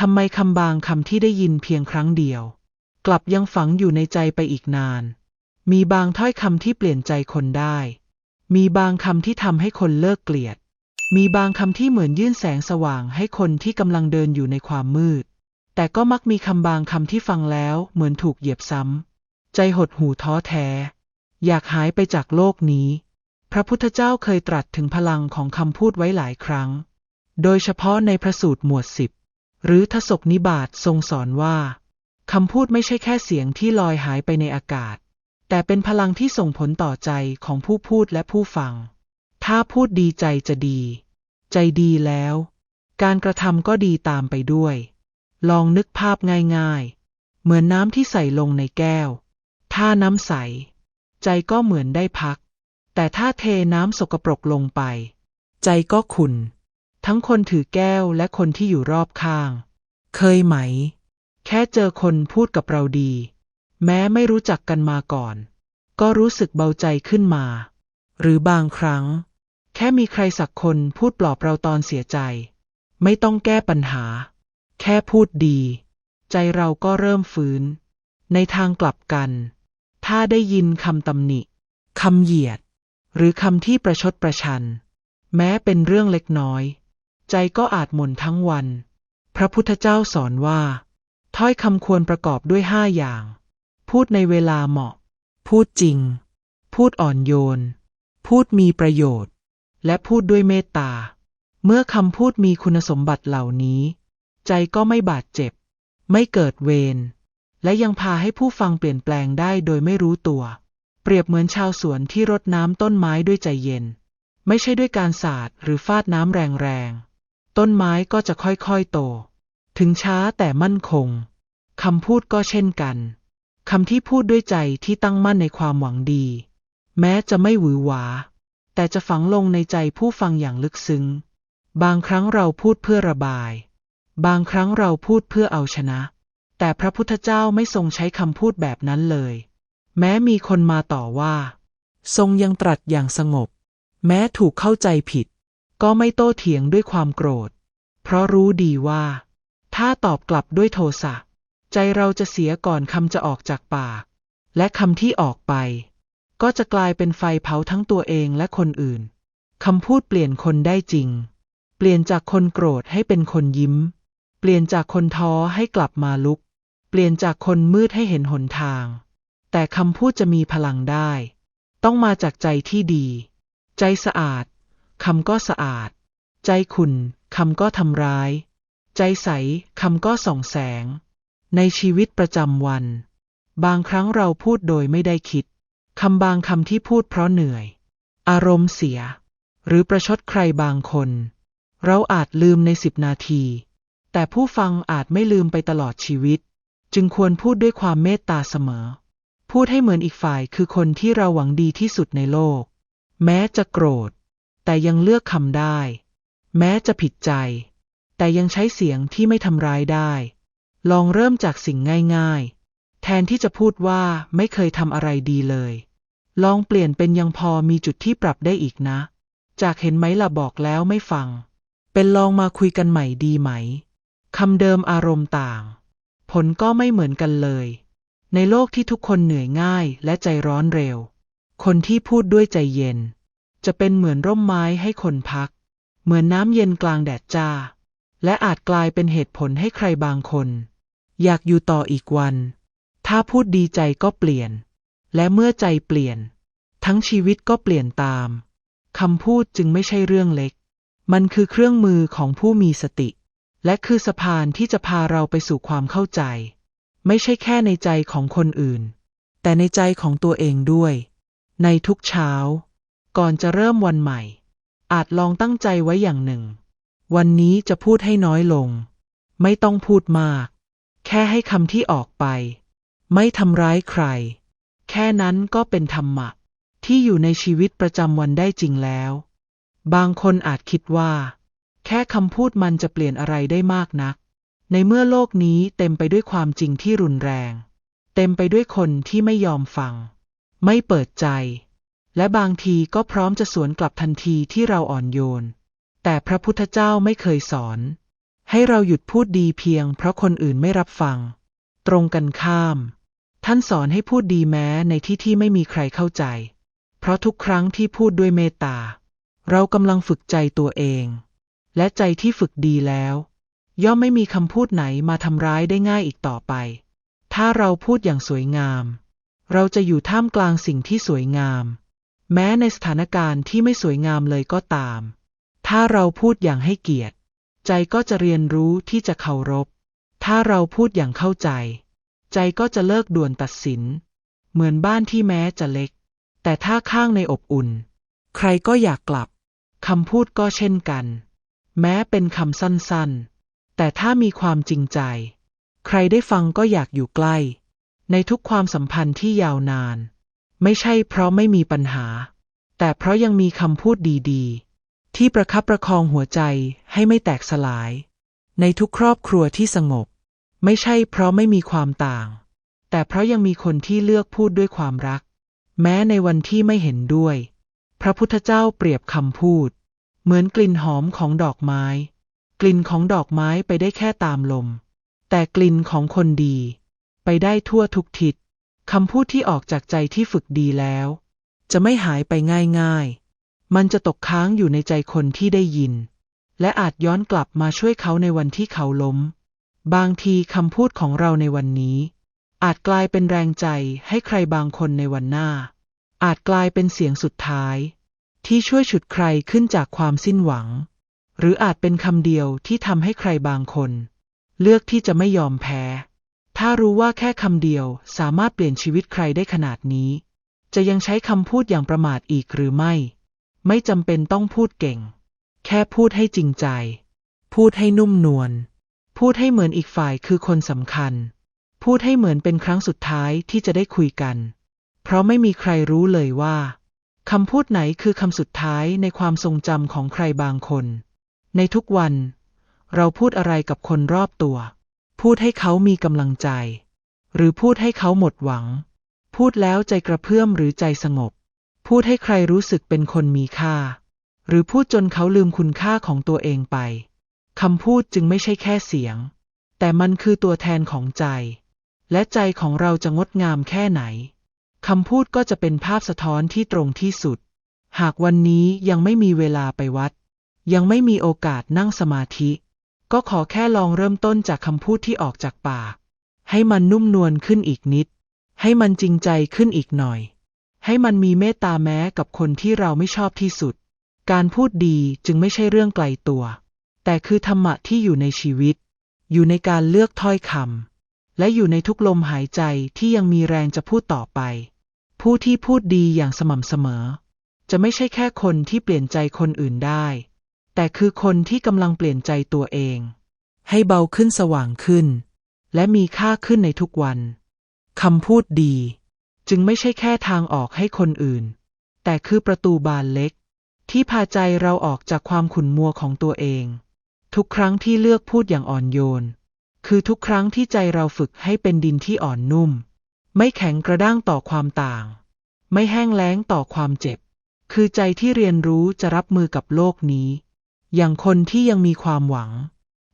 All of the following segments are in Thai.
ทำไมคำบางคำที่ได้ยินเพียงครั้งเดียว กลับยังฝังอยู่ในใจไปอีกนาน มีบางถ้อยคำที่เปลี่ยนใจคนได้ มีบางคำที่ทำให้คนเลิกเกลียด มีบางคำที่เหมือนยื่นแสงสว่างให้คนที่กำลังเดินอยู่ในความมืด แต่ก็มักมีคำบางคำที่ฟังแล้วเหมือนถูกเหยียบซ้ำ ใจหดหูท้อแท้ อยากหายไปจากโลกนี้ พระพุทธเจ้าเคยตรัสถึงพลังของคำพูดไว้หลายครั้ง โดยเฉพาะในพระสูตรหมวดสิบ หรือทศกนิบาตทรงสอนว่าคำพูดไม่ใช่แค่เสียงที่ลอยหายไปในอากาศ แต่เป็นพลังที่ส่งผลต่อใจของผู้พูดและผู้ฟัง ถ้าพูดดีใจจะดี ใจดีแล้ว การกระทำก็ดีตามไปด้วย ลองนึกภาพง่ายๆ เหมือนน้ำที่ใส่ลงในแก้ว ถ้าน้ำใส ใจก็เหมือนได้พัก แต่ถ้าเทน้ำสกปรกลงไป ใจก็ขุ่น ทั้งคนถือแก้วและคนที่อยู่รอบข้าง เคยไหม แค่เจอคนพูดกับเราดี แม้ไม่รู้จักกันมาก่อน ก็รู้สึกเบาใจขึ้นมา หรือบางครั้ง แค่มีใครสักคนพูดปลอบเราตอนเสียใจ ไม่ต้องแก้ปัญหา แค่พูดดี ใจเราก็เริ่มฟื้น ในทางกลับกัน ถ้าได้ยินคำตำหนิคำเหยียด หรือคำที่ประชดประชัน แม้เป็นเรื่องเล็กน้อย ใจก็อาจหม่นทั้งวัน พระพุทธเจ้าสอนว่า ถ้อยคำควรประกอบด้วยห้าอย่าง พูดในเวลาเหมาะ พูดจริง พูดอ่อนโยน พูดมีประโยชน์ และพูดด้วยเมตตา เมื่อคำพูดมีคุณสมบัติเหล่านี้ ใจก็ไม่บาดเจ็บ ไม่เกิดเวร และยังพาให้ผู้ฟังเปลี่ยนแปลงได้โดยไม่รู้ตัว เปรียบเหมือนชาวสวนที่รดน้ำต้นไม้ด้วยใจเย็น ไม่ใช่ด้วยการสาดหรือฟาดน้ำแรงๆ ต้นไม้ก็จะค่อยๆโต ถึงช้าแต่มั่นคงคำพูดก็เช่นกันคำที่พูดด้วยใจที่ตั้งมั่นในความหวังดี แม้จะไม่หวือหวา แต่จะฝังลงในใจผู้ฟังอย่างลึกซึ้ง บางครั้งเราพูดเพื่อระบาย บางครั้งเราพูดเพื่อเอาชนะ แต่พระพุทธเจ้าไม่ทรงใช้คำพูดแบบนั้นเลย แม้มีคนมาต่อว่า ทรงยังตรัสอย่างสงบ แม้ถูกเข้าใจผิด ก็ไม่โต้เถียงด้วยความโกรธ เพราะรู้ดีว่า ถ้าตอบกลับด้วยโทสะ ใจเราจะเสียก่อนคำจะออกจากปาก และคำที่ออกไป ก็จะกลายเป็นไฟเผาทั้งตัวเองและคนอื่นคำพูดเปลี่ยนคนได้จริง เปลี่ยนจากคนโกรธให้เป็นคนยิ้ม เปลี่ยนจากคนท้อให้กลับมาลุก เปลี่ยนจากคนมืดให้เห็นหนทาง แต่คำพูดจะมีพลังได้ ต้องมาจากใจที่ดี ใจสะอาด คำก็สะอาด ใจขุ่นคำก็ทำร้าย ใจใสคำก็ส่องแสง ในชีวิตประจำวัน บางครั้งเราพูดโดยไม่ได้คิดคำบางคำที่พูดเพราะเหนื่อย อารมณ์เสีย หรือประชดใครบางคน เราอาจลืมในสิบนาที แต่ผู้ฟังอาจไม่ลืมไปตลอดชีวิต จึงควรพูดด้วยความเมตตาเสมอ พูดให้เหมือนอีกฝ่ายคือคนที่เราหวังดีที่สุดในโลก แม้จะโกรธ แต่ยังเลือกคำได้ แม้จะผิดใจ แต่ยังใช้เสียงที่ไม่ทำร้ายได้ ลองเริ่มจากสิ่งง่ายๆ แทนที่จะพูดว่าไม่เคยทำอะไรดีเลย ลองเปลี่ยนเป็นยังพอมีจุดที่ปรับได้อีกนะ จากเห็นไหมล่ะบอกแล้วไม่ฟัง เป็นลองมาคุยกันใหม่ดีไหมคำเดิมอารมณ์ต่าง ผลก็ไม่เหมือนกันเลย ในโลกที่ทุกคนเหนื่อยง่ายและใจร้อนเร็ว คนที่พูดด้วยใจเย็น จะเป็นเหมือนร่มไม้ให้คนพัก เหมือนน้ำเย็นกลางแดดจ้า และอาจกลายเป็นเหตุผลให้ใครบางคน อยากอยู่ต่ออีกวัน ถ้าพูดดีใจก็เปลี่ยน และเมื่อใจเปลี่ยน ทั้งชีวิตก็เปลี่ยนตามคำพูดจึงไม่ใช่เรื่องเล็ก มันคือเครื่องมือของผู้มีสติ และคือสะพานที่จะพาเราไปสู่ความเข้าใจ ไม่ใช่แค่ในใจของคนอื่น แต่ในใจของตัวเองด้วย ในทุกเช้า ก่อนจะเริ่มวันใหม่ อาจลองตั้งใจไว้อย่างหนึ่ง วันนี้จะพูดให้น้อยลง ไม่ต้องพูดมาก แค่ให้คำที่ออกไป ไม่ทำร้ายใคร แค่นั้นก็เป็นธรรมะ ที่อยู่ในชีวิตประจำวันได้จริงแล้ว บางคนอาจคิดว่า แค่คำพูดมันจะเปลี่ยนอะไรได้มากนัก ในเมื่อโลกนี้เต็มไปด้วยความจริงที่รุนแรง เต็มไปด้วยคนที่ไม่ยอมฟัง ไม่เปิดใจ และบางทีก็พร้อมจะสวนกลับทันทีที่เราอ่อนโยน แต่พระพุทธเจ้าไม่เคยสอน ให้เราหยุดพูดดีเพียงเพราะคนอื่นไม่รับฟัง ตรงกันข้าม ท่านสอนให้พูดดีแม้ในที่ที่ไม่มีใครเข้าใจ เพราะทุกครั้งที่พูดด้วยเมตตา เรากำลังฝึกใจตัวเอง และใจที่ฝึกดีแล้ว ย่อมไม่มีคำพูดไหนมาทำร้ายได้ง่ายอีกต่อไป ถ้าเราพูดอย่างสวยงาม เราจะอยู่ท่ามกลางสิ่งที่สวยงาม แม้ในสถานการณ์ที่ไม่สวยงามเลยก็ตาม ถ้าเราพูดอย่างให้เกียรติ ใจก็จะเรียนรู้ที่จะเคารพ ถ้าเราพูดอย่างเข้าใจ ใจก็จะเลิกด่วนตัดสิน เหมือนบ้านที่แม้จะเล็ก แต่ถ้าข้างในอบอุ่น ใครก็อยากกลับคำพูดก็เช่นกัน แม้เป็นคำสั้นๆ แต่ถ้ามีความจริงใจ ใครได้ฟังก็อยากอยู่ใกล้ ในทุกความสัมพันธ์ที่ยาวนาน ไม่ใช่เพราะไม่มีปัญหา แต่เพราะยังมีคำพูดดีๆ ที่ประคับประคองหัวใจให้ไม่แตกสลาย ในทุกครอบครัวที่สงบ ไม่ใช่เพราะไม่มีความต่าง แต่เพราะยังมีคนที่เลือกพูดด้วยความรัก แม้ในวันที่ไม่เห็นด้วย พระพุทธเจ้าเปรียบคำพูด เหมือนกลิ่นหอมของดอกไม้ กลิ่นของดอกไม้ไปได้แค่ตามลม แต่กลิ่นของคนดี ไปได้ทั่วทุกทิศ คำพูดที่ออกจากใจที่ฝึกดีแล้ว จะไม่หายไปง่ายๆ มันจะตกค้างอยู่ในใจคนที่ได้ยิน และอาจย้อนกลับมาช่วยเขาในวันที่เขาล้ม บางทีคำพูดของเราในวันนี้ อาจกลายเป็นแรงใจให้ใครบางคนในวันหน้า อาจกลายเป็นเสียงสุดท้าย ที่ช่วยฉุดใครขึ้นจากความสิ้นหวัง หรืออาจเป็นคำเดียวที่ทำให้ใครบางคน เลือกที่จะไม่ยอมแพ้ ถ้ารู้ว่าแค่คำเดียวสามารถเปลี่ยนชีวิตใครได้ขนาดนี้ จะยังใช้คำพูดอย่างประมาทอีกหรือไม่ ไม่จำเป็นต้องพูดเก่ง แค่พูดให้จริงใจ พูดให้นุ่มนวล พูดให้เหมือนอีกฝ่ายคือคนสำคัญ พูดให้เหมือนเป็นครั้งสุดท้ายที่จะได้คุยกัน เพราะไม่มีใครรู้เลยว่าคำพูดไหนคือคำสุดท้ายในความทรงจำของใครบางคน ในทุกวัน เราพูดอะไรกับคนรอบตัว พูดให้เขามีกำลังใจ หรือพูดให้เขาหมดหวัง พูดแล้วใจกระเพื่อมหรือใจสงบ พูดให้ใครรู้สึกเป็นคนมีค่า หรือพูดจนเขาลืมคุณค่าของตัวเองไปคำพูดจึงไม่ใช่แค่เสียง แต่มันคือตัวแทนของใจ และใจของเราจะงดงามแค่ไหนคำพูดก็จะเป็นภาพสะท้อนที่ตรงที่สุด หากวันนี้ยังไม่มีเวลาไปวัด ยังไม่มีโอกาสนั่งสมาธิ ก็ขอแค่ลองเริ่มต้นจากคำพูดที่ออกจากปาก ให้มันนุ่มนวลขึ้นอีกนิด ให้มันจริงใจขึ้นอีกหน่อย ให้มันมีเมตตาแม้กับคนที่เราไม่ชอบที่สุด การพูดดีจึงไม่ใช่เรื่องไกลตัว แต่คือธรรมะที่อยู่ในชีวิต อยู่ในการเลือกถ้อยคำและอยู่ในทุกลมหายใจที่ยังมีแรงจะพูดต่อไป ผู้ที่พูดดีอย่างสม่ำเสมอ จะไม่ใช่แค่คนที่เปลี่ยนใจคนอื่นได้ แต่คือคนที่กำลังเปลี่ยนใจตัวเอง ให้เบาขึ้นสว่างขึ้น และมีค่าขึ้นในทุกวันคำพูดดี จึงไม่ใช่แค่ทางออกให้คนอื่น แต่คือประตูบานเล็ก ที่พาใจเราออกจากความขุ่นมัวของตัวเอง ทุกครั้งที่เลือกพูดอย่างอ่อนโยน คือทุกครั้งที่ใจเราฝึกให้เป็นดินที่อ่อนนุ่ม ไม่แข็งกระด้างต่อความต่าง ไม่แห้งแล้งต่อความเจ็บ คือใจที่เรียนรู้จะรับมือกับโลกนี้ อย่างคนที่ยังมีความหวัง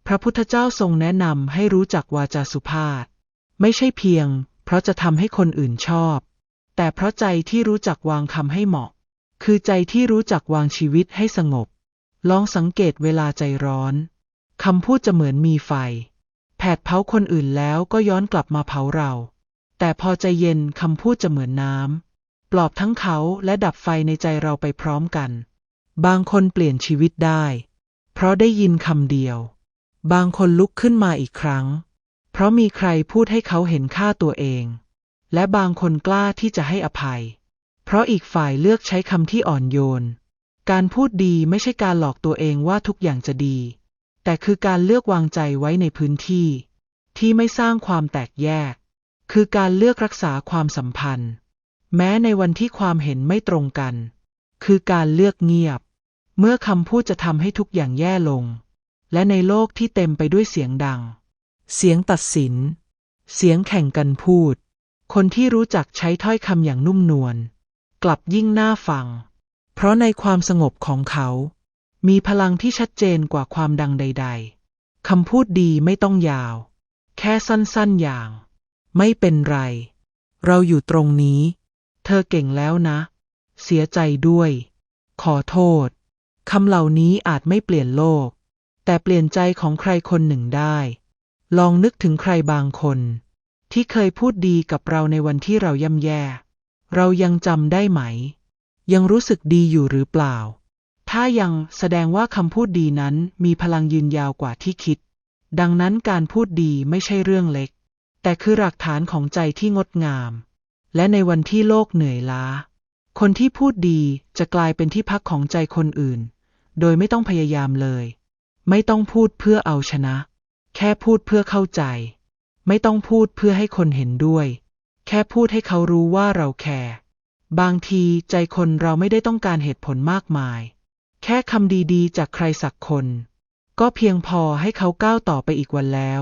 พระพุทธเจ้าทรงแนะนำให้รู้จักวาจาสุภาพ ไม่ใช่เพียง เพราะจะทำให้คนอื่นชอบ แต่เพราะใจที่รู้จักวางคำให้เหมาะ คือใจที่รู้จักวางชีวิตให้สงบ ลองสังเกตเวลาใจร้อนคำพูดจะเหมือนมีไฟ แผดเผาคนอื่นแล้วก็ย้อนกลับมาเผาเรา แต่พอใจเย็นคำพูดจะเหมือนน้ำปลอบทั้งเขาและดับไฟในใจเราไปพร้อมกัน บางคนเปลี่ยนชีวิตได้ เพราะได้ยินคำเดียว บางคนลุกขึ้นมาอีกครั้ง เพราะมีใครพูดให้เขาเห็นค่าตัวเอง และบางคนกล้าที่จะให้อภัย เพราะอีกฝ่ายเลือกใช้คำที่อ่อนโยน การพูดดีไม่ใช่การหลอกตัวเองว่าทุกอย่างจะดี แต่คือการเลือกวางใจไว้ในพื้นที่ ที่ไม่สร้างความแตกแยก คือการเลือกรักษาความสัมพันธ์ แม้ในวันที่ความเห็นไม่ตรงกัน คือการเลือกเงียบ เมื่อคำพูดจะทำให้ทุกอย่างแย่ลง และในโลกที่เต็มไปด้วยเสียงดัง เสียงตัดสิน เสียงแข่งกันพูด คนที่รู้จักใช้ถ้อยคำอย่างนุ่มนวลกลับยิ่งน่าฟัง เพราะในความสงบของเขา มีพลังที่ชัดเจนกว่าความดังใด ๆคำพูดดีไม่ต้องยาว แค่สั้นๆอย่าง ไม่เป็นไร เราอยู่ตรงนี้ เธอเก่งแล้วนะ เสียใจด้วย ขอโทษ คำเหล่านี้อาจไม่เปลี่ยนโลก แต่เปลี่ยนใจของใครคนหนึ่งได้ ลองนึกถึงใครบางคน ที่เคยพูดดีกับเราในวันที่เราย่ำแย่ เรายังจำได้ไหม ยังรู้สึกดีอยู่หรือเปล่า ถ้ายังแสดงว่าคำพูดดีนั้นมีพลังยืนยาวกว่าที่คิด ดังนั้นการพูดดีไม่ใช่เรื่องเล็ก แต่คือหลักฐานของใจที่งดงาม และในวันที่โลกเหนื่อยล้า คนที่พูดดีจะกลายเป็นที่พักของใจคนอื่น โดยไม่ต้องพยายามเลย ไม่ต้องพูดเพื่อเอาชนะ แค่พูดเพื่อเข้าใจ ไม่ต้องพูดเพื่อให้คนเห็นด้วย แค่พูดให้เขารู้ว่าเราแคร์บางทีใจคนเราไม่ได้ต้องการเหตุผลมากมาย แค่คำดีๆ จากใครสักคน ก็เพียงพอให้เขาก้าวต่อไปอีกวันแล้ว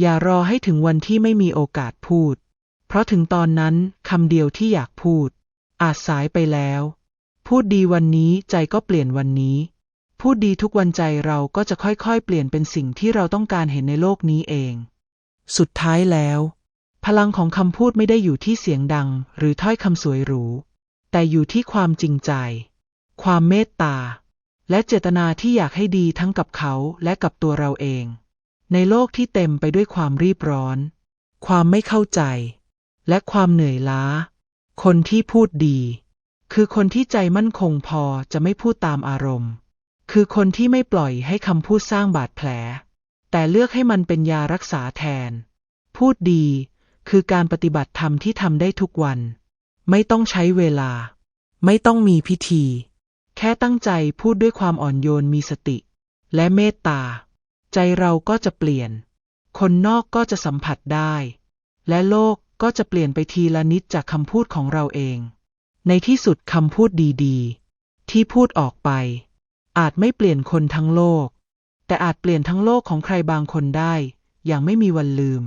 อย่ารอให้ถึงวันที่ไม่มีโอกาสพูด เพราะถึงตอนนั้นคำเดียวที่อยากพูด อาจสายไปแล้ว พูดดีวันนี้ใจก็เปลี่ยนวันนี้ พูดดีทุกวันใจเราก็จะค่อยๆ เปลี่ยนเป็นสิ่งที่เราต้องการเห็นในโลกนี้เอง สุดท้ายแล้ว พลังของคำพูดไม่ได้อยู่ที่เสียงดัง หรือถ้อยคำสวยหรู แต่อยู่ที่ความจริงใจ ความเมตตา และเจตนาที่อยากให้ดีทั้งกับเขาและกับตัวเราเอง ในโลกที่เต็มไปด้วยความรีบร้อน ความไม่เข้าใจ และความเหนื่อยล้า คนที่พูดดี คือคนที่ใจมั่นคงพอจะไม่พูดตามอารมณ์ คือคนที่ไม่ปล่อยให้คำพูดสร้างบาดแผล แต่เลือกให้มันเป็นยารักษาแทน พูดดีคือการปฏิบัติธรรมที่ทำได้ทุกวัน ไม่ต้องใช้เวลา ไม่ต้องมีพิธี แค่ตั้งใจพูดด้วยความอ่อนโยนมีสติ และเมตตา ใจเราก็จะเปลี่ยน คนนอกก็จะสัมผัสได้ และโลก ก็จะเปลี่ยนไปทีละนิดจากคำพูดของเราเอง ในที่สุดคำพูดดีๆ ที่พูดออกไป อาจไม่เปลี่ยนคนทั้งโลก แต่อาจเปลี่ยนทั้งโลกของใครบางคนได้ อย่างไม่มีวันลืม